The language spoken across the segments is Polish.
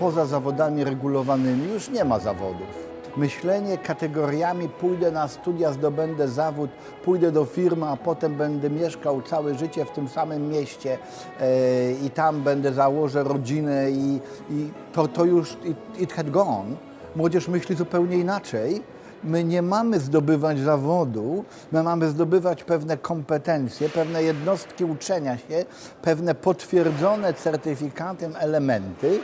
poza zawodami regulowanymi już nie ma zawodów. Myślenie kategoriami pójdę na studia, zdobędę zawód, pójdę do firmy, a potem będę mieszkał całe życie w tym samym mieście e, i tam będę założę rodzinę i, i to, to już it, it had gone. Młodzież myśli zupełnie inaczej. My nie mamy zdobywać zawodu, my mamy zdobywać pewne kompetencje, pewne jednostki uczenia się, pewne potwierdzone certyfikatem elementy,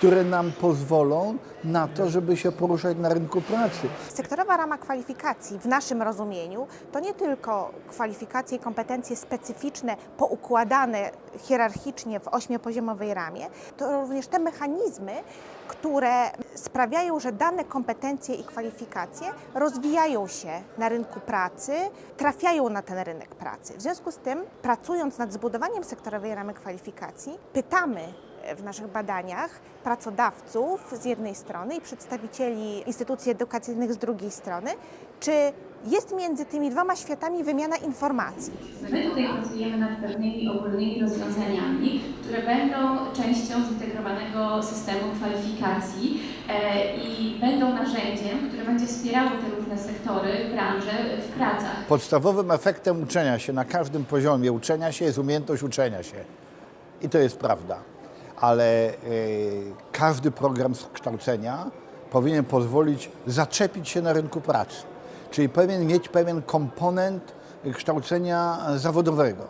które nam pozwolą na to, żeby się poruszać na rynku pracy. Sektorowa rama kwalifikacji w naszym rozumieniu to nie tylko kwalifikacje i kompetencje specyficzne, poukładane hierarchicznie w ośmiopoziomowej ramie, to również te mechanizmy, które sprawiają, że dane kompetencje i kwalifikacje rozwijają się na rynku pracy, trafiają na ten rynek pracy. W związku z tym, pracując nad zbudowaniem sektorowej ramy kwalifikacji, pytamy w naszych badaniach pracodawców z jednej strony i przedstawicieli instytucji edukacyjnych z drugiej strony, czy jest między tymi dwoma światami wymiana informacji. My tutaj pracujemy nad pewnymi ogólnymi rozwiązaniami, które będą częścią zintegrowanego systemu kwalifikacji e, i będą narzędziem, które będzie wspierało te różne sektory, branże w pracach. Podstawowym efektem uczenia się na każdym poziomie uczenia się jest umiejętność uczenia się. I to jest prawda. Ale e, każdy program kształcenia powinien pozwolić zaczepić się na rynku pracy. Czyli powinien mieć pewien komponent kształcenia zawodowego.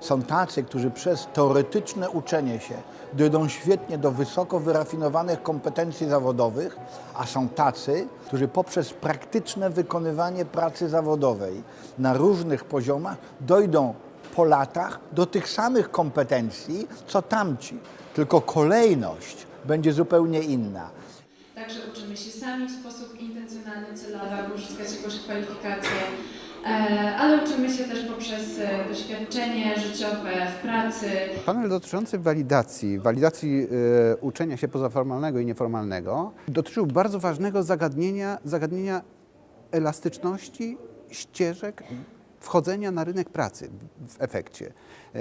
Są tacy, którzy przez teoretyczne uczenie się dojdą świetnie do wysoko wyrafinowanych kompetencji zawodowych, a są tacy, którzy poprzez praktyczne wykonywanie pracy zawodowej na różnych poziomach dojdą po latach do tych samych kompetencji, co tamci. Tylko kolejność będzie zupełnie inna. Także uczymy się sami w sposób intencjonalny, celowy, aby uzyskać jakąś kwalifikację, e, ale uczymy się też poprzez e, doświadczenie życiowe w pracy, Panel dotyczący walidacji, walidacji e, uczenia się pozaformalnego i nieformalnego dotyczył bardzo ważnego zagadnienia, zagadnienia elastyczności ścieżek wchodzenia na rynek pracy w efekcie. E,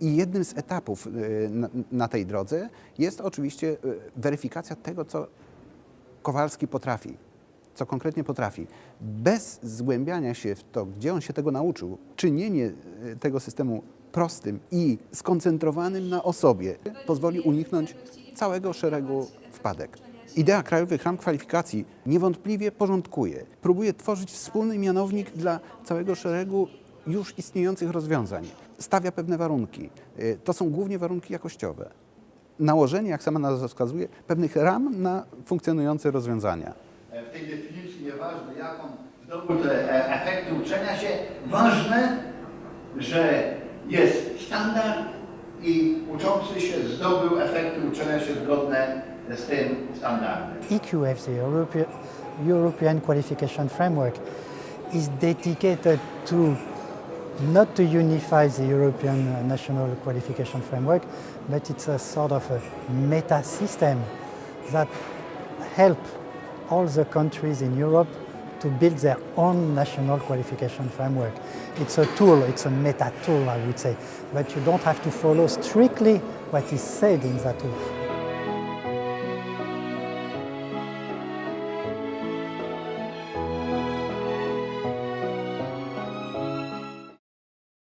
I, jednym z etapów e, na, na tej drodze jest oczywiście e, weryfikacja tego, co Kowalski potrafi, co konkretnie potrafi. Bez zgłębiania się w to, gdzie on się tego nauczył, czynienie tego systemu prostym i skoncentrowanym na osobie pozwoli uniknąć całego szeregu wpadek. Idea krajowych ram kwalifikacji niewątpliwie porządkuje, próbuje tworzyć wspólny mianownik dla całego szeregu już istniejących rozwiązań. Stawia pewne warunki. E, To są głównie warunki jakościowe. Nałożenie, jak sama nazwa wskazuje, pewnych ram na funkcjonujące rozwiązania. W tej definicji nieważne, jak on zdobył te e, efekty uczenia się, ważne, że jest standard i uczący się zdobył efekty uczenia się zgodne z tym standardem. EQF, the European, European Qualification Framework, is dedicated to not to unify the European National Qualification Framework, but it's a sort of a meta system that help all the countries in Europe to build their own national qualification framework. It's a tool, it's a meta tool, I would say, but you don't have to follow strictly what is said in that tool.